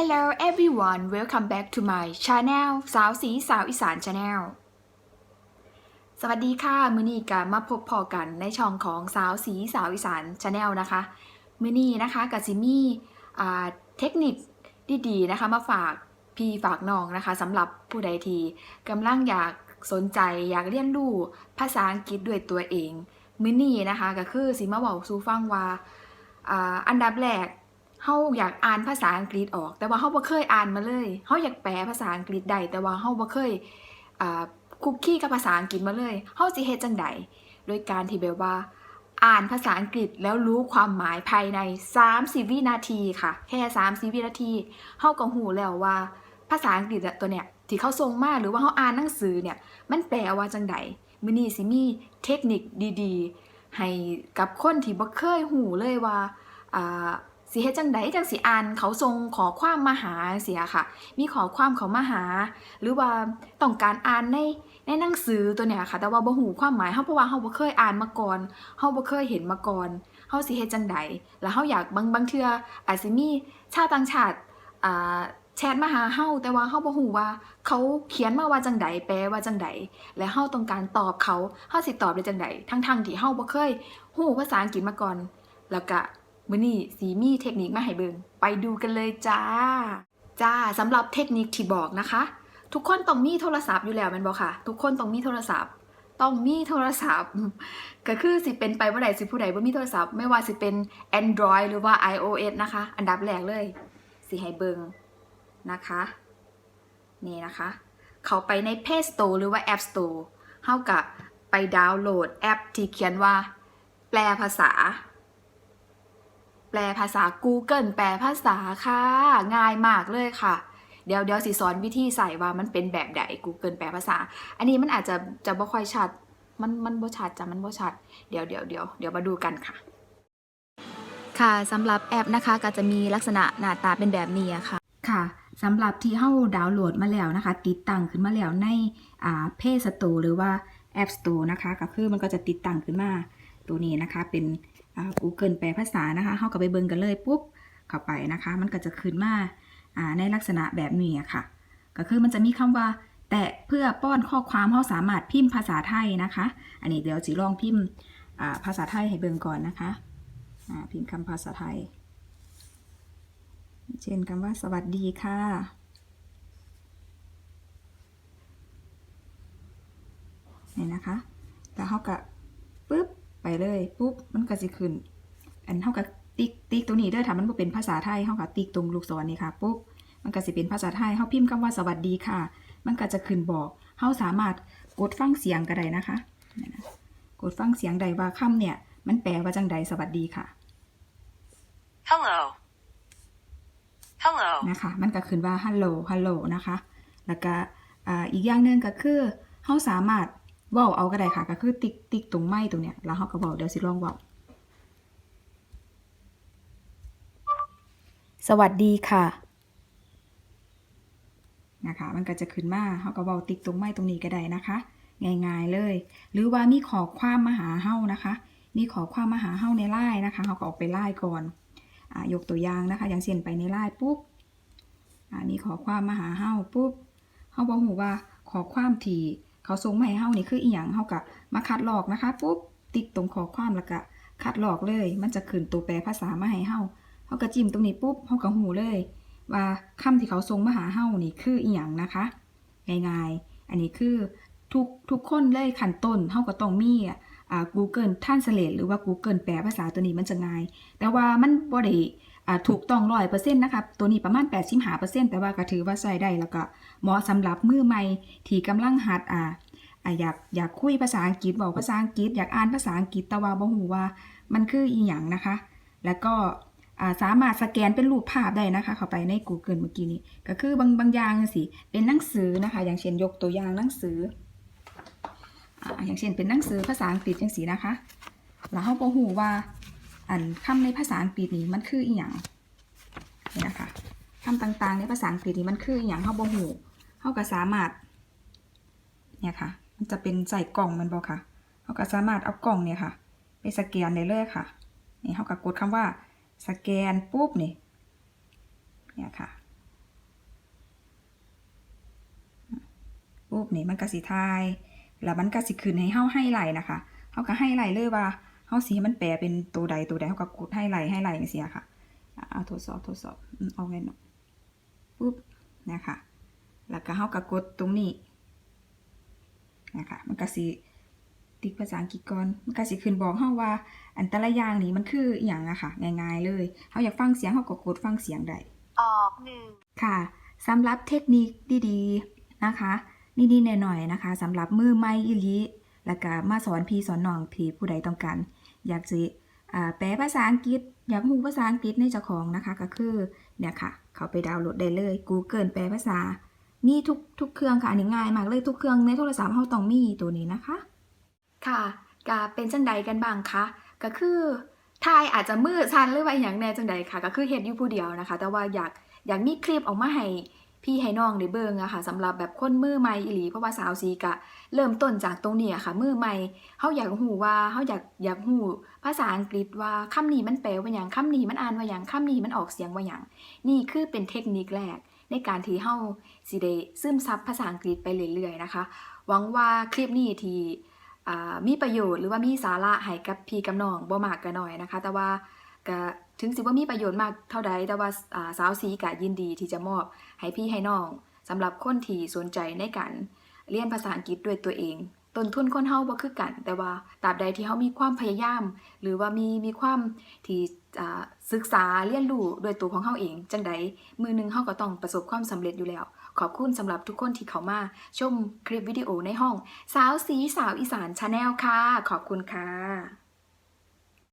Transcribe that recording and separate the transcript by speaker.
Speaker 1: Hello everyone welcome back to my channel สาวสีสาวอีสาน channel สวัสดีค่ะ มือนี้กามาพบพอกันในช่องของสาวสีสาวอีสาน channel นะคะ มือนี้นะคะกับซิมี่เทคนิคดีๆนะคะมาฝากพี่ฝากน้องนะคะสำหรับผู้ใดที่กำลังอยากสนใจอยากเรียนรู้ภาษาอังกฤษด้วยตัวเอง มือนี้นะคะก็คือสิมาบอกสู่ฟังว่าอ่าอันดับแรก เฮาอยากอ่านภาษาอังกฤษออก แต่ว่าเฮาบ่เคยอ่านมาเลยเฮาอยากแปลภาษาอังกฤษได้แต่ว่าเฮาบ่เคยคุกคีกับภาษาอังกฤษมาเลยเฮาสิเฮ็ดจังใดโดยการที่แบบว่า อ่านภาษาอังกฤษแล้วรู้ความหมายภายใน 30 วินาทีค่ะ แค่30วินาทีเฮาก็ฮู้แล้วว่า ภาษาอังกฤษตัวเนี้ยที่เขาส่งมาหรือว่าเฮาอ่านหนังสือเนี่ย มันแปลว่าจังใดมื้อนี้สิมีเทคนิคดีๆ ให้กับคนที่บ่เคยหูเลยว่าอ่า สิเฮ็ดจังใดจังสิอ่านเขาส่งขอความมาหาเสียค่ะ มีขอความเขามาหา หรือว่าต้องการอ่านในในหนังสือตัวเนี้ยค่ะ แต่ว่าบ่หูความหมายเฮาเพราะว่าเฮาบ่เคยอ่านมาก่อนเฮาบ่เคยเห็นมาก่อนเฮาสิเฮ็ดจังใดแล้วเฮาอยากบางบางเทื่ออาจสิมีชาต่างชาติอ่าแชทมาหาเฮาแต่ว่าเฮาบ่ฮู้ว่าเขาเขียนมาว่าจังใดแปลว่าจังใดและเฮาต้องการตอบเขาเฮาสิตอบได้จังใดทั้งๆที่เฮาบ่เคยฮู้ภาษาอังกฤษมาก่อน แล้วก็ มื้อนี้สีมีเทคนิคมาให้เบิงไปดูกันเลยจ้า จ้าสำหรับเทคนิคที่บอกนะคะ ทุกคนต้องมีโทรศัพท์อยู่แล้วแม่นบ่ค่ะ ทุกคนต้องมีโทรศัพท์ ต้องมีโทรศัพท์ ก็คือสิเป็นไปบ่ได้สิผู้ใดบ่มีโทรศัพท์ไม่ว่าสิเป็น Android หรือว่า iOS นะคะ อันดับแรกเลยสิให้เบิงนะคะ นี่นะคะ เขาไปใน Play Store หรือว่า App Store เฮากับไปดาวน์โหลดแอปที่เขียนว่า แปลภาษา ลภาษา Google แปลภาษาค่ะ ง่ายมากเลยค่ะ เดี๋ยวเดี๋ยวสิสอนวิธีใส่ว่ามันเป็นแบบใด Google แปลภาษา อันนี้มันอาจจะจะบ่ค่อยชัด มันมันบ่ชัดจ้ะมันบ่ชัด เดี๋ยวเดี๋ยวเดี๋ยวเดี๋ยวมาดูกันค่ะ ค่ะสำหรับแอปนะคะก็จะมีลักษณะหน้าตาเป็นแบบนี้อะค่ะ ค่ะสำหรับที่เฮาดาวน์โหลดมาแล้วนะคะ ติดตั้งขึ้นมาแล้วในอ่า Play Store หรือว่า App Store นะคะก็คือมันก็จะติดตั้งขึ้นมาตัวนี้นะคะเป็นอ่า Google แปลภาษานะคะเฮาก็ไปเบิ่งกันเลยปุ๊บเข้าไปนะคะ มันก็จะขึ้นมาในลักษณะแบบนี้ค่ะ ก็คือมันจะมีคำว่า แต่เพื่อป้อนข้อความเฮาสามารถพิมพ์ภาษาไทยนะคะ อันนี้เดี๋ยวจิลองพิมพ์ภาษาไทยให้เบิ่งก่อนนะคะพิมพ์คำภาษาไทย เช่นคำว่าสวัสดีค่ะนี่นะคะ แล้วเขาก็ปุ๊บ ไปเลยปุ๊บมันก็สิขึ้น อันเขาก็ติ๊กติ๊กตัวนี้เด้อถ้ามันบ่เป็นภาษาไทยเขาก็ติ๊กตรงลูกศรนี่ค่ะปุ๊บมันก็สิเป็นภาษาไทยเขาพิมพ์คำว่าสวัสดีค่ะ มันก็จะขึ้นบอกเขาสามารถกดฟังเสียงก็ได้นะคะนี่นะกดฟังเสียงใดว่าคำเนี่ย มันแปลว่าจังใดสวัสดีค่ะ
Speaker 2: Hello. Hello.
Speaker 1: นะคะ มันก็ขึ้นว่า hello hello นะคะ แล้วก็อ่าอีกอย่างหนึ่งก็คือเขาสามารถ เว้าเอาก็ได้ค่ะ ก็คือติ๊กติ๊กตรงไม้ตรงเนี้ยแล้วเขาก็บอกเดี๋ยวสิลองเว้าสวัสดีค่ะนะคะ มันก็จะขึ้นมาเขาก็เว้าติ๊กตรงไม้ตรงนี้ก็ได้นะคะ ง่ายๆเลย หรือว่ามีขอความมาหาเฮานะคะ มีขอความมาหาเฮาในไลน์นะคะเขาก็ออกไปไลน์ก่อนอยกตัวอย่างนะคะ อย่างเช่นไปในไลน์ปุ๊บมีขอความมาหาเฮาปุ๊บเฮาบอกหูว่าขอความที่ เขาส่งมาให้เฮานี่คืออีหยังเฮาก็มาคัดลอกนะคะปุ๊บติ๊กตรงขอความแล้วก็คัดลอกเลย มันจะขึ้นตัวแปลภาษามาให้เฮาเฮาก็จิ้มตรงนี้ปุ๊บเฮาก็หูเลย ว่าคำที่เขาส่งมาหาเฮานี่คืออีหยังนะคะง่ายๆอันนี้คือทุกทุกคนเลยขั้นต้นเฮาก็ต้องมีอ่า Google Translate หรือว่า Google แปลภาษาตัวนี้มันจะง่าย แต่ว่ามันบ่ได้อ่า ถูกต้องร้อยเปอร์เซ็นต์นะคะตัวนี้ประมาณ85เปอร์เซ็นต์แต่ว่าก็ถือว่าใช้ได้แล้วก็เหมาะสำหรับมือใหม่ที่กำลังหัดอ่าอยากอยากคุยภาษาอังกฤษบอกภาษาอังกฤษ อยากอ่านภาษาอังกฤษแต่ว่าบ่ฮู้ว่ามันคืออีหยังนะคะ แล้วก็สามารถสแกนเป็นรูปภาพได้นะคะ เข้าไปใน Google เมื่อกี้นี้ ก็คือบางบางอย่างสิเป็นหนังสือนะคะ อย่างเช่นยกตัวอย่างหนังสือออย่างเช่นเป็นหนังสือภาษาอังกฤษจังสีนะคะ แล้วเฮาบ่ฮู้ว่า อันคำในภาษาอังกฤษนี้มันคืออีหยังนี่นะคะคำต่างๆ ในภาษาอังกฤษนี้มันคืออีหยังเข้าบ่หูเข้าก็สามารถเนี่ยค่ะ มันจะเป็นใส่กล่องมันบอกค่ะเขาก็สามารถเอากล่องเนี่ยค่ะ ไปสแกนได้เลยค่ะ นี่เขาก็กดคำว่าสแกนปุ๊บนี่ เนี่ยค่ะ ปุ๊บนี่มันกระสีทาย แล้วมันกระสีขึ้นให้เข้าให้ไหลนะคะเขาก็ให้ไหลเลยว่า เฮาสิให้มันแปลเป็นตัวใดตัวใดเฮาก็กดให้ไลน์ให้ไลน์จังซี่อะค่ะอะเอาทดสอบทดสอบอืมเอาไงเนาะปุ๊บนะคะแล้วก็เฮาก็กดตรงนี้นะคะมันก็สิติ๊กภาษาอังกฤษก่อนมันก็สิขึ้นบอกเฮาว่า อันแต่ละอย่างนี่มันคืออหย่างอะค่ะ ง่ายๆเลยเฮาอยากฟังเสียงเฮาก็กดฟังเสียงได้
Speaker 2: ออกหนึ่ง
Speaker 1: ค่ะสำหรับเทคนิคดีๆนะคะนิดๆหน่อยๆนะคะสำหรับมือใหม่อีหลี แล้วก็มาสอนพี่สอนน้องที่ผู้ใดต้องการ อยากสิอ่าแปลภาษาอังกฤษ อยากรู้ภาษาอังกฤษในเจ้าของนะคะ ก็คือเนี่ยค่ะ เขาไปดาวน์โหลดได้เลย Google แปลภาษา มีทุกทุกเครื่องค่ะ อันนี้ง่ายมากเลยทุกเครื่องในโทรศัพท์เฮาต้องมีตัวนี้นะคะ ค่ะก็เป็นจังใดกันบ้างคะ ก็คือทายอาจจะมืดชันหรือว่าอย่างแน่จังใดค่ะ ก็คือเฮ็ดอยู่ผู้เดียวนะคะ แต่ว่าอยากอยากมีคลิปออกมาให้ พี่ให้น้องได้เบิ่งอะค่ะสำหรับแบบคนมือใหม่อีหลีเพราะว่าสาวซีกะ เริ่มต้นจากตรงนี้อะค่ะ มือใหม่เฮาอยากฮู้ว่าเฮาอยากอยากฮู้ภาษาอังกฤษว่าคำนี้มันแปลว่าหยังคำนี้มันอ่านว่าหยังคำนี้มันออกเสียงว่าหยังนี่คือเป็นเทคนิคแรก ในการที่เฮาสิได้ซึมซับภาษาอังกฤษไปเรื่อยๆนะคะ หวังว่าคลิปนี้ที่มีประโยชน์หรือว่ามีสาระให้กับพี่กับน้องบ่มากก็น้อยนะคะ แต่ว่าก็ ถึงสิว่ามีประโยชน์มากเท่าใดแต่ว่าสาวสีก็ยินดีที่จะมอบให้พี่ให้น้องสำหรับคนที่สนใจในการเรียนภาษาอังกฤษด้วยตัวเองต้นทุนคนเฮาบ่คือกัน แต่ว่าตราบใดที่เฮามีความพยายาม หรือว่ามีมีความที่ศึกษาเรียนรู้ด้วยตัวของเฮาเอง จังใดมือหนึงเฮาก็ต้องประสบความสำเร็จอยู่แล้ว ขอบคุณสำหรับทุกคนที่เข้ามา ชมคลิปวิดีโอในห้อง สาวสีสาวอีสานชาแนลค่ะ ขอบคุณค่ะ